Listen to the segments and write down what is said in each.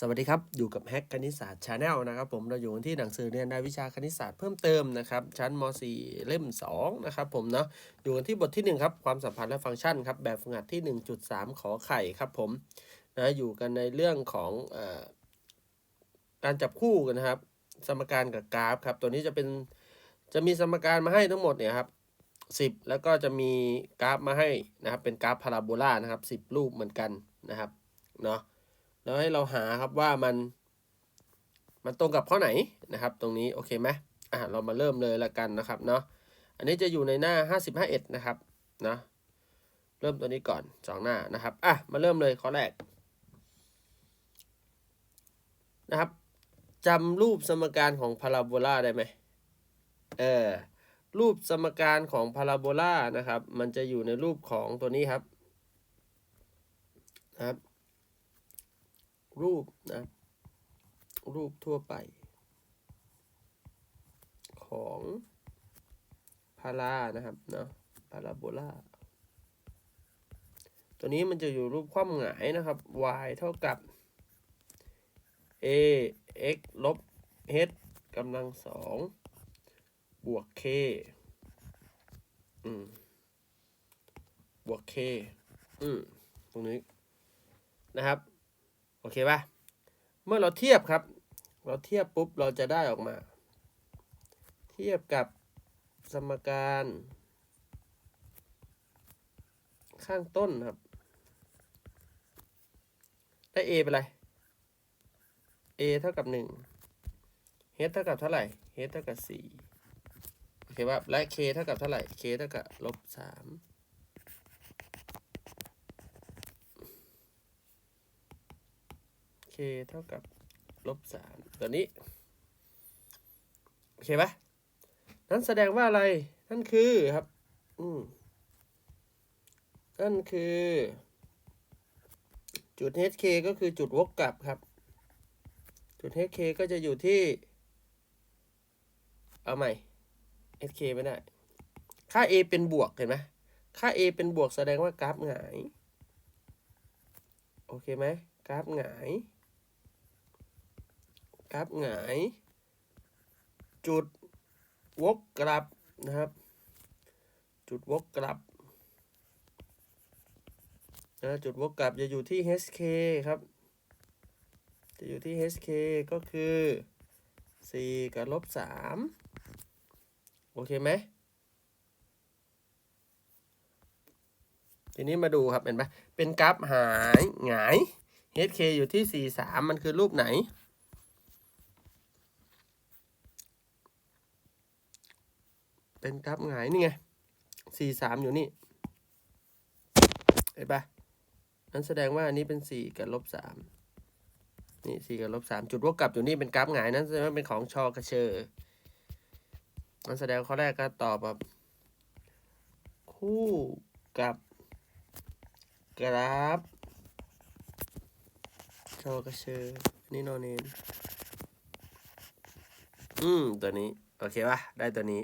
สวัสดีครับ อยู่กับแฮกคณิตศาสตร์ชาแนลนะครับผมเราอยู่กันที่หนังสือเรียนรายวิชาคณิตศาสตร์เพิ่มเติมนะครับ ชั้นม .4 เล่ม 2 นะครับผมเนาะอยู่กันที่บทที่1ครับความสัมพันธ์และฟังก์ชันครับแบบฝึกหัดที่ 1.3 ขอไข่ครับผมนะอยู่กันในเรื่องของออการจับคู่กันนะครับ สมการกับกราฟครับตัวนี้จะเป็นจะมีสมการมาให้ทั้งหมดเนี่ยครับ10 แล้วก็จะมีกราฟมาให้นะครับเป็นกราฟพาราโบลานะครับ10 รูปเหมือนกันนะครับเนาะ แล้วให้เราหาครับว่ามัน มันตรงกับข้อไหนนะครับ ตรงนี้โอเคไหมอะเรามาเริ่มเลยละกันนะครับเนาะอันนี้จะอยู่ในหน้า 55เอ็ดนะครับนะเริ่มตัวนี้ก่อนสองหน้านะครับอะมาเริ่มเลยข้อแรกนะครับจำรูปสมการของพาราโบลาได้ไหมเออรูปสมการของพาราโบลานะครับ มันจะอยู่ในรูปของตัวนี้ครับนะครับ รูปนะ รูปทั่วไป ของพารานะครับเนาะพาราโบลาตัวนี้มันจะอยู่รูปคว่ำหงายนะครับ y เท่ากับ a x ลบ h กำลังสองบวก k อืม บวก k อืม ตรงนี้นะครับ เคป่ะ เมื่อเราเทียบครับ เราเทียบปุ๊บเราจะได้ออกมา เทียบกับสมการ ข้างต้นครับ ได้ a เป็นไร a เท่ากับ1 h เท่ากับเท่าไหร่ h เท่ากับ4โอเคป่ะและ k เท่ากับเท่าไหร่ k เท่ากับลบ3 k เท่ากับลบสามตัวนี้ โอเคปะนั่นแสดงว่าอะไร นั่นคือครับ อืมนั่นคือ จุด hk ก็คือจุดวกกลับครับ จุด hk ก็จะอยู่ที่ เอาใหม่ hk ไม่ได้ ค่า a เป็นบวกเห็นไหมค่า a เป็นบวกแสดงว่ากราฟหงาย โอเคไหมกราฟหงาย กราฟหงาย จุดวกกลับนะครับ จุดวกกลับนะจุดวกกลับจะอยู่ที่ hk ครับ จะอยู่ที่ hk ก็คือ 4 กับลบ 3 โอเคไหม ทีนี้มาดูครับ เห็นไหมเป็นกราฟหายหงาย hk อยู่ที่ 4 3 มันคือรูปไหน เป็นกราฟหงายนี่ไงสี่สามอยู่นี่ เห็นปะนั้นแสดงว่าอันนี้เป็นสี่กับลบสามนี่สี่กับลบสามจุดวกกลับอยู่นี่เป็นกราฟหงายนั้นแสดงว่าเป็นของชอกระเชอนั้นแสดงข้อแรกก็ตอบแบบคู่กับกราฟชอกระเชออันนี่นอนเนนอืม ตัวนี้ โอเคปะได้ตัวนี้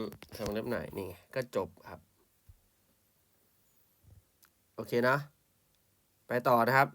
อืมทำเล็บหน่อยนี่ไงก็จบครับ โอเคนะ ไปต่อนะครับ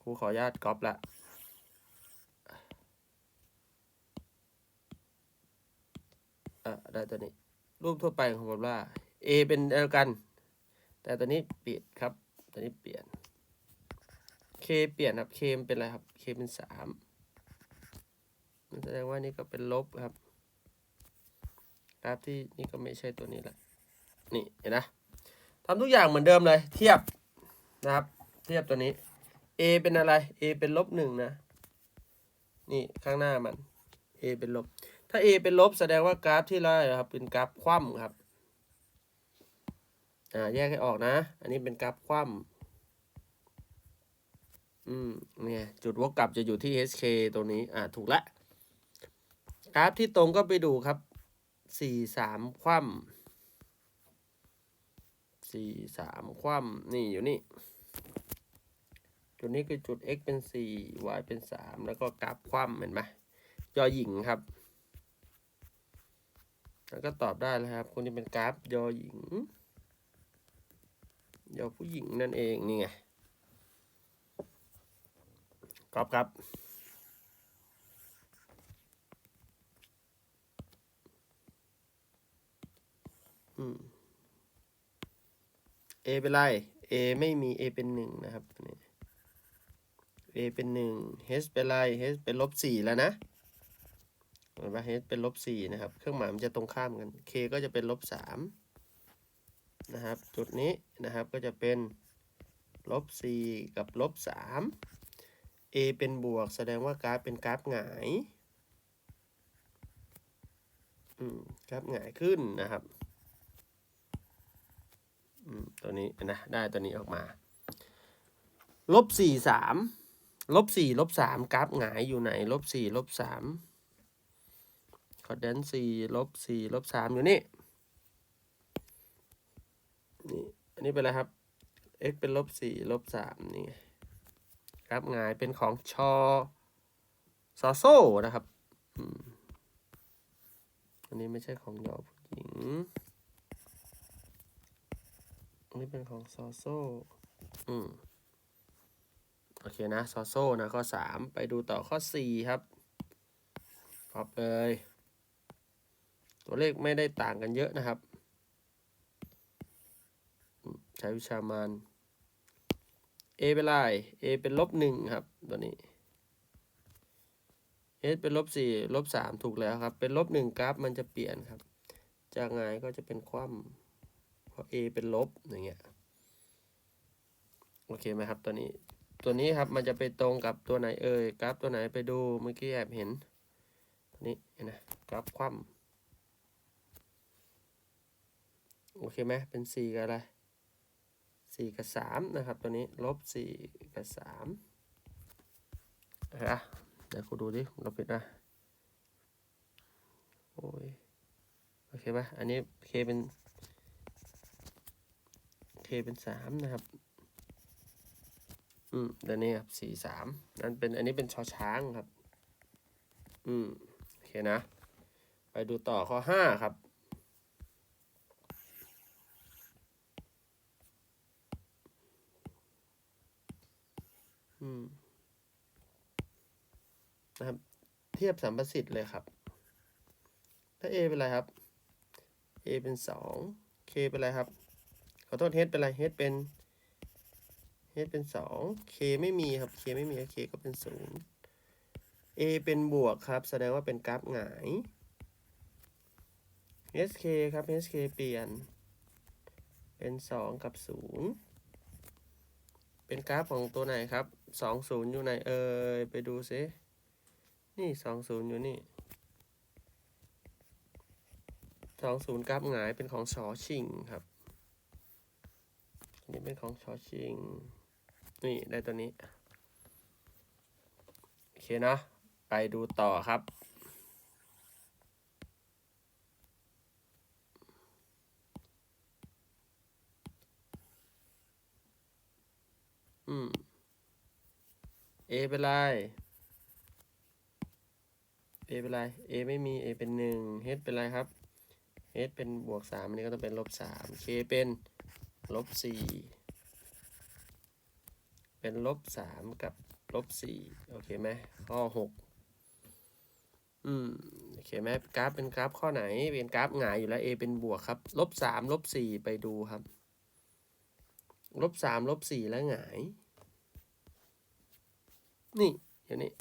ครูขออนุญาตก๊อปละอะได้ตัวนี้ รูปทั่วไปของผมว่า A เป็นเดียวกัน แต่ตัวนี้เปลี่ยนครับ ตัวนี้เปลี่ยน K เปลี่ยนครับ K เป็นอะไรครับ K เป็นสามมันแสดงว่านี่ก็เป็นลบครับ กราฟที่นี่ก็ไม่ใช่ตัวนี้ละนี่เห็นนะทำทุกอย่างเหมือนเดิมเลยเทียบนะครับ เทียบตัวนี้ a เป็นอะไร a เป็นลบหนึ่งนะ นี่ข้างหน้ามัน a เป็นลบ ถ้า a เป็นลบแสดงว่ากราฟที่เราครับ เป็นกราฟคว่ำครับอ่าแยกให้ออกนะ อันนี้เป็นกราฟคว่ำอืมเนี่ยจุดวกกลับจะอยู่ที่ hk ตรงนี้ อ่าถูกละกราฟที่ตรงก็ไปดูครับ สี่สามคว่ำสี่สามคว่ำนี่อยู่นี่ จุดนี้คือจุด x เป็นสี่ y เป็นสามแล้วก็กราฟคว่ำเห็นไหมยอหญิงครับ แล้วก็ตอบได้แล้วครับคนที่เป็นกราฟยอหญิง ยอผู้หญิงนั่นเองนี่ไงกอบครับ อืม A เป็นไร A ไม่มี A เป็นหนึ่งนะครับนี่ A เป็นหนึ่ง H เป็นไร H เป็นลบสี่แล้วนะเห็นปะ H เป็นลบสี่นะครับ เครื่องหมายมันจะตรงข้ามกัน K ก็จะเป็นลบสามนะครับ จุดนี้นะครับก็จะเป็นลบสี่กับลบสาม A เป็นบวก แสดงว่ากราฟเป็นกราฟหงายอืมกราฟหงายขึ้นนะครับ ตัวนี้นะได้ตัวนี้ออกมาลบสี่สามลบสี่ลบสามกราฟหงายอยู่ไหนลบสี่ลบสามคอดแดนสี่ลบสี่ลบสามอยู่นี่นี่อันนี้เป็นอะไรครับ x เป็นลบสี่ลบสามนี่กราฟหงายเป็นของชอซอโซนะครับอันนี้ไม่ใช่ของยอผู้หญิง นนี้เป็นของซอโซอืมโอเคนะซอโซนะข้อสามไปดูต่อข้อสี่ครับพบเลย ตัวเลขไม่ได้ต่างกันเยอะนะครับ ใช้วิชามาน A เป็นไร A เป็นลบหนึ่งครับ ตัวนี้ S เป็นลบสี่ลบสามถูกแล้วครับ เป็นลบหนึ่งกราฟมันจะเปลี่ยนครับ จากไงก็จะเป็นคว่ำ เพราะ a เป็นลบอย่างเงี้ยโอเคไหมครับตัวนี้ ตัวนี้ครับมันจะไปตรงกับตัวไหนเอ่ยกราฟตัวไหนไปดูเมื่อกี้แอบเห็นตัวนี้เห็นนะกราฟคว่ำโอเคไหมเป็นสี่กับอะไรสี่กับสามนะครับ ตัวนี้ลบสี่กับสามอะเดี๋ยวคุณดูดิเราปิดนะโอ้ยโอเคไหมอันนี้เคเป็น เป็นสามนะครับ อืมเดี๋ยวนี้ครับสี่สามนั่นเป็นอันนี้เป็นชอช้างครับ อืมโอเคนะ ไปดูต่อข้อห้าครับอืมนะครับ เทียบสัมประสิทธิ์เลยครับ ถ้า a เป็นอะไรครับ a เป็นสอง k เป็นอะไรครับ อโทษเฮดเป็นไรเฮดเป็นเฮดเป็นสองเคไม่มีครับเคไม่มีเคก็เป็นศูนย์ A เป็นบวกครับ แสดงว่าเป็นกราฟหงาย SK ครับ SK เปลี่ยน เป็นสองกับศูนย์เป็นกราฟของตัวไหนครับสองศูนย์อยู่ไหนเอ่ยไปดูซิ นี่สองศูนย์อยู่นี่สองศูนย์กราฟหงายเป็นของชอชิงครับ นนี้เป็นของชอชิง นี่ได้ตัวนี้ โอเคนะไปดูต่อครับ อืม A เป็นไร A เป็นไร A ไม่มี A เป็นหนึ่ง H เป็นไรครับ H เป็นบวกสามอันนี้ก็ต้องเป็นลบสาม K เป็น ลบสี่เป็นลบสามกับลบสี่โอเคไหมข้อหกอืมโอเคไหมกราฟเป็นกราฟข้อไหน เป็นกราฟหงายอยู่แล้ว A เป็นบวกครับลบสามลบสี่ไปดูครับลบสามลบสี่แล้วหงาย นี่อย่างนี้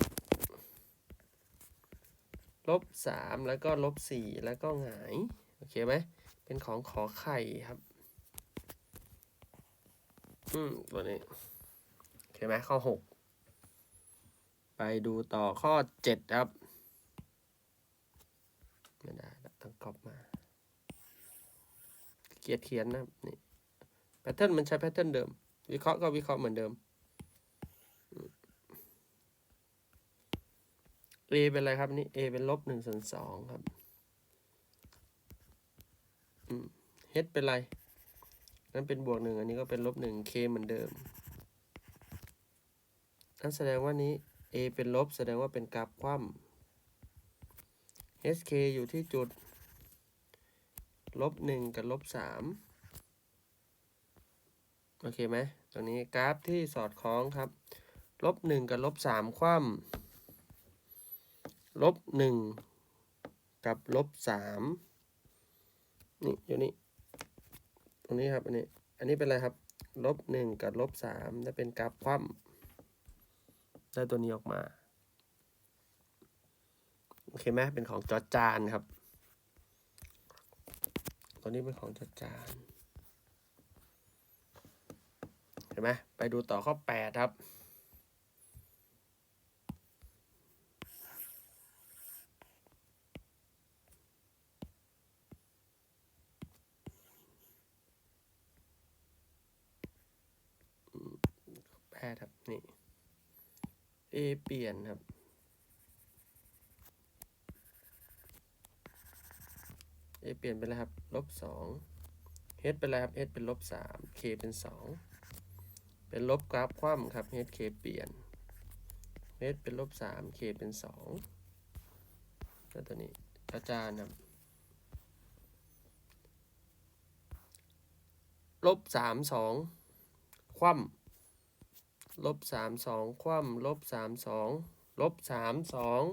ลบสามแล้วก็ลบสี่แล้วก็หงาย โอเคไหมเป็นของขอไข่ครับ อืมตัวนี้โอเคไหมข้อหกไปดูต่อข้อเจ็ดครับไม่ได้ต้องกรอบมา เกียร์เขียนนะครับนี่แพทเทิร์นมันใช้แพทเทิร์นเดิม วิเคราะห์ก็วิเคราะห์เหมือนเดิม A เป็นอะไรครับนี่ A เป็นลบหนึ่งส่วนสองครับอืม H เป็นอะไร นั่นเป็นบวกหนึ่งอันนี้ก็เป็นลบหนึ่ง K เหมือนเดิม นั่นแสดงว่านี้ A เป็นลบแสดงว่าเป็นกราฟคว่ำ SK อยู่ที่จุดลบหนึ่งกับลบสามโอเคไหมตรงนี้กราฟที่สอดคล้องครับ ลบหนึ่งกับลบสามคว่ำลบหนึ่งกับลบสามนี่อยู่นี่ รงนี้ครับอันนี้ อันนี้เป็นอะไรครับลบหนึ่งกับลบสามได้เป็นกราฟคว่ำได้ตัวนี้ออกมา โอเคไหมเป็นของจอจานครับ ตัวนี้เป็นของจอจานเห็นไหมไปดูต่อข้อแปดครับ แปดครับนี่ A เปลี่ยนครับ A เปลี่ยนเป็นอะไรครับลบสอง H เป็นอะไรครับ H เป็นลบสาม K เป็นสองเป็นลบกราฟคว่ำครับ H K เปลี่ยน H เป็นลบสาม K เป็นสองแล้วตัวนี้อาจารย์ครับลบสามสองคว่ำ ลบสามสองคว่ำลบสามสองลบสามสอง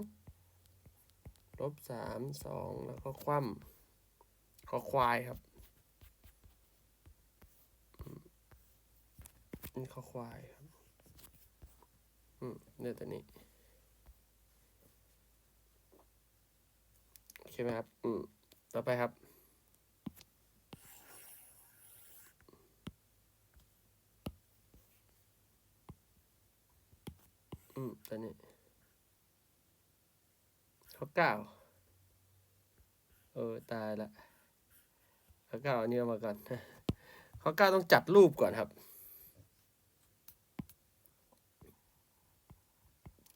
ลบสามสองแล้วก็คว่ำขอควายครับนี่ขอควายครับอืมเนี่ยตัวนี้โอเคไหมครับ อืมต่อไปครับ อืมตัวนี้ข้อเก้าเออตายละข้อเก้าอันนี้เอามาก่อนข้อเก้าต้องจัดรูปก่อนครับ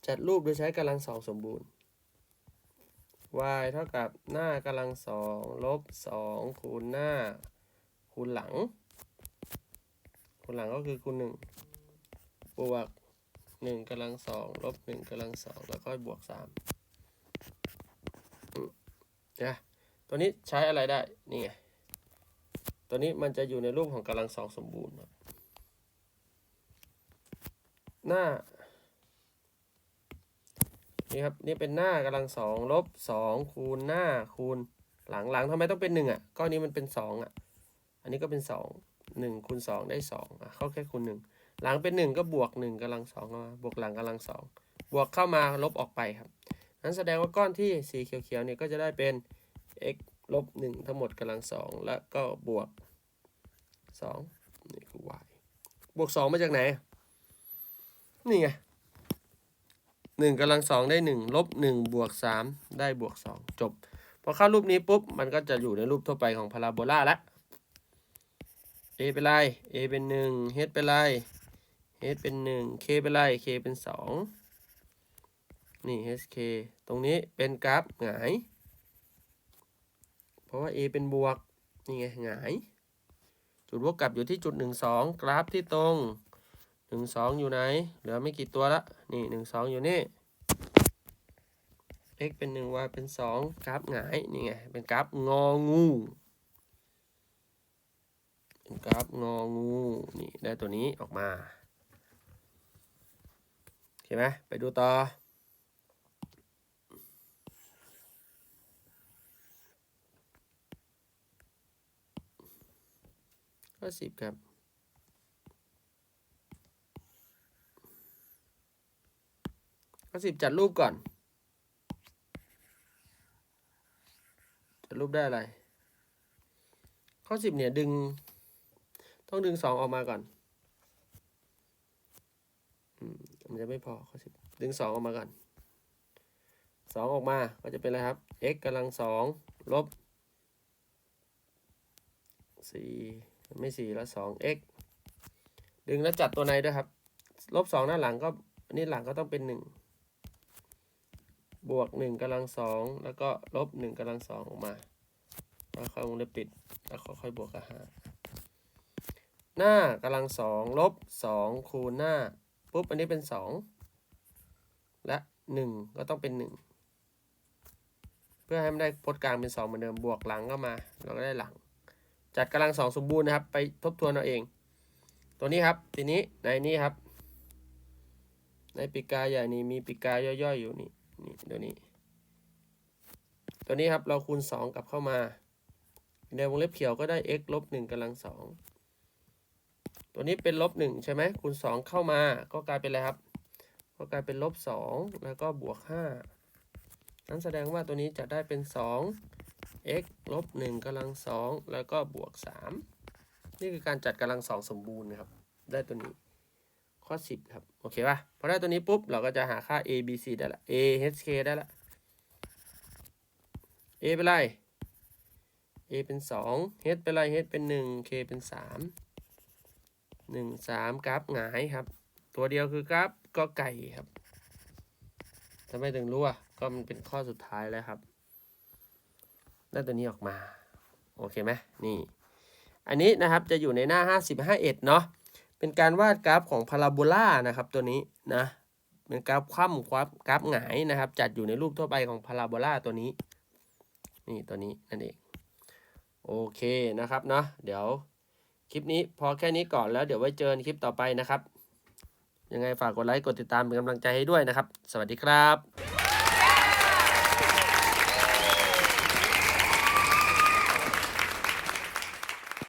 จัดรูปโดยใช้กำลังสองสมบูรณ์ y เท่ากับหน้ากำลังสองลบสองคูณหน้า คูณหลัง คูณหลังก็คือคูณหนึ่งบวก หนึ่งกำลังสองลบหนึ่งกำลังสองแล้วก็บวกสามนะตัวนี้ใช้อะไรได้ นี่ไง ตัวนี้มันจะอยู่ในรูปของกำลังสองสมบูรณ์ครับหน้า นี่ครับ นี่เป็นหน้ากำลังสองลบสองคูณหน้าคูณหลังหลังทำไมต้องเป็นหนึ่งอะก็อันนี้มันเป็นสองอะ อันนี้ก็เป็นสองหนึ่งคูณสองได้สองอะ เข้าแค่คูณหนึ่ง หลังเป็นหนึ่งก็บวกหนึ่งกำลังสองมาบวกหลังกำลังสองบวกเข้ามาลบออกไปครับนั้นแสดงว่าก้อนที่สีเขียวๆเนี่ยก็จะได้เป็น x ลบหนึ่งทั้งหมดกำลังสองแล้วก็บวกสองนี่คือ y บวกสองมาจากไหน นี่ไงหนึ่งกำลังสองได้หนึ่งลบหนึ่งบวกสามได้บวกสองจบ พอเข้ารูปนี้ปุ๊บ มันก็จะอยู่ในรูปทั่วไปของพาราโบลาแล้ว a เป็นไร a เป็นหนึ่ง h เป็นไร h เป็นหนึ่ง k เป็นไร k เป็นสองนี่ hk ตรงนี้เป็นกราฟหงาย เพราะว่า a เป็นบวก นี่ไงหงาย จุดวกกลับอยู่ที่จุดหนึ่งสองกราฟที่ตรงหนึ่งสองอยู่ไหน เหลือไม่กี่ตัวละ นี่หนึ่งสองอยู่นี่ x เป็นหนึ่ง y เป็นสองกราฟหงาย นี่ไง เป็นกราฟงองูเป็นกราฟงองู นี่ ได้ตัวนี้ออกมา เห็นไหมไปดูต่อ ข้อสิบครับ ข้อสิบจัดรูปก่อน จัดรูปได้อะไร ข้อสิบเนี่ยดึง ต้องดึงสองออกมาก่อน อื มันจะไม่พอข้อสิบดึงสองออกมาก่อนสองออกมาก็จะเป็นอะไรครับ x กำลังสองลบสี่ไม่สี่แล้วสอง x ดึงแล้วจัดตัวในด้วยครับ ลบสองหน้าหลังก็นนี้หลังก็ต้องเป็นหนึ่งบวกหนึ่งกำลังสองแล้วก็ลบหนึ่งกำลังสองออกมาแล้วค่อยวงเล็บปิด แล้วค่อยบวกกับห้าหน้ากำลังสองลบสองคูณหน้า ปุ๊บอันนี้เป็นสองและหนึ่งก็ต้องเป็นหนึ่งเพื่อให้มันได้พจน์กลางเป็นสองเหมือนเดิมบวกหลังก็มา เราก็ได้หลัง จัดกำลังสองสมบูรณ์นะครับ ไปทบทวนเอาเอง ตัวนี้ครับ ทีนี้ในนี้ครับ ในปีกาใหญ่นี้มีปีกาย่อยๆอยู่นี่นี่เดี๋ยวนี้ ตัวนี้ครับเราคูณ 2 กลับเข้ามาในวงเล็บเขียวก็ได้ x ลบ1กำลังสอง ตัวนี้เป็นลบ1ใช่ไหมคูณ2เข้ามาก็กลายเป็นอะไรครับ ก็กลายเป็นลบ2แล้วก็บวก5นั้นแสดงว่าตัวนี้จะได้เป็น2 x ลบ1กำลังสองแล้วก็บวก3นี่คือการจัดกำลังสองสมบูรณ์นะครับ ได้ตัวนี้ข้อ 10 ครับ โอเคป่ะพอได้ตัวนี้ปุ๊บ เราก็จะหาค่า a b c ได้ละ a h k ได้ละ a เป็นไร a เป็น 2 h เป็นไร h เป็น 1 k เป็น 3 1 3กราฟหงายครับ ตัวเดียวคือกราฟก็ไก่ครับทำไมถึงรู้อะก็มันเป็นข้อสุดท้ายแล้วครับได้ตัวนี้ออกมา โอเคไหมนี่ อันนี้นะครับจะอยู่ในหน้า 50 51 เนาะเป็นการวาดกราฟของพาราโบลานะครับตัวนี้นะเป็นกราฟคว่ำกราฟกราฟหงายนะครับ จัดอยู่ในรูปทั่วไปของพาราโบลาตัวนี้ นี่ตัวนี้นั่นเองโอเคนะครับเนาะเดี๋ยว คลิปนี้พอแค่นี้ก่อนแล้วเดี๋ยวไว้เจอในคลิปต่อไปนะครับ ยังไงฝากกดไลค์กดติดตามเป็นกำลังใจให้ด้วยนะครับ สวัสดีครับ